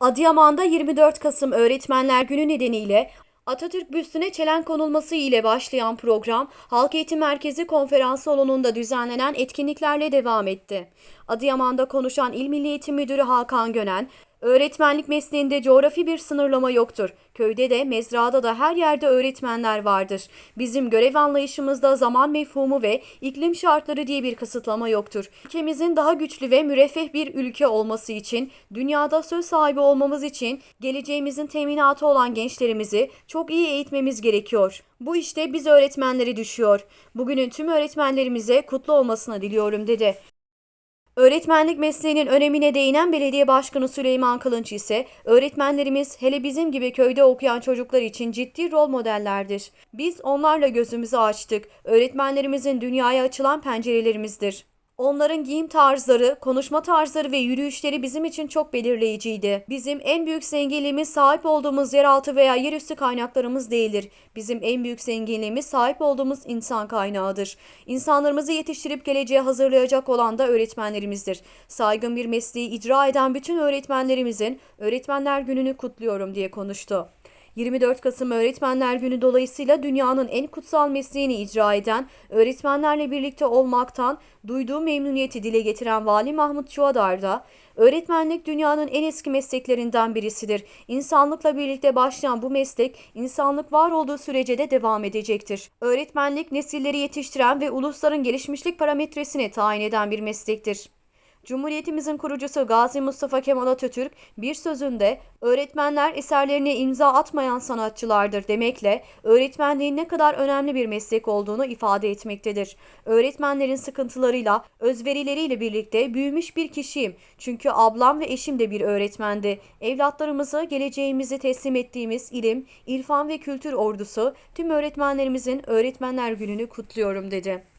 Adıyaman'da 24 Kasım Öğretmenler Günü nedeniyle Atatürk büstüne çelen konulması ile başlayan program Halk Eğitim Merkezi konferans salonunda düzenlenen etkinliklerle devam etti. Adıyaman'da konuşan İl Milli Eğitim Müdürü Hakan Gönen, öğretmenlik mesleğinde coğrafi bir sınırlama yoktur. Köyde de mezrada da her yerde öğretmenler vardır. Bizim görev anlayışımızda zaman mefhumu ve iklim şartları diye bir kısıtlama yoktur. Ülkemizin daha güçlü ve müreffeh bir ülke olması için, dünyada söz sahibi olmamız için geleceğimizin teminatı olan gençlerimizi çok iyi eğitmemiz gerekiyor. Bu işte biz öğretmenleri düşüyor. Bugünün tüm öğretmenlerimize kutlu olmasını diliyorum dedi. Öğretmenlik mesleğinin önemine değinen Belediye Başkanı Süleyman Kılınç ise öğretmenlerimiz hele bizim gibi köyde okuyan çocuklar için ciddi rol modellerdir. Biz onlarla gözümüzü açtık. Öğretmenlerimizin dünyaya açılan pencerelerimizdir. Onların giyim tarzları, konuşma tarzları ve yürüyüşleri bizim için çok belirleyiciydi. Bizim en büyük zenginliğimiz sahip olduğumuz yeraltı veya yerüstü kaynaklarımız değildir. Bizim en büyük zenginliğimiz sahip olduğumuz insan kaynağıdır. İnsanlarımızı yetiştirip geleceğe hazırlayacak olan da öğretmenlerimizdir. Saygın bir mesleği icra eden bütün öğretmenlerimizin Öğretmenler Günü'nü kutluyorum diye konuştu. 24 Kasım Öğretmenler Günü dolayısıyla dünyanın en kutsal mesleğini icra eden, öğretmenlerle birlikte olmaktan duyduğu memnuniyeti dile getiren Vali Mahmut Çuadar da, öğretmenlik dünyanın en eski mesleklerinden birisidir. İnsanlıkla birlikte başlayan bu meslek, insanlık var olduğu sürece de devam edecektir. Öğretmenlik nesilleri yetiştiren ve ulusların gelişmişlik parametresini tayin eden bir meslektir. Cumhuriyetimizin kurucusu Gazi Mustafa Kemal Atatürk bir sözünde öğretmenler eserlerine imza atmayan sanatçılardır demekle öğretmenliğin ne kadar önemli bir meslek olduğunu ifade etmektedir. Öğretmenlerin sıkıntılarıyla, özverileriyle birlikte büyümüş bir kişiyim. Çünkü ablam ve eşim de bir öğretmendi. Evlatlarımızı, geleceğimizi teslim ettiğimiz ilim, irfan ve kültür ordusu tüm öğretmenlerimizin Öğretmenler Günü'nü kutluyorum dedi.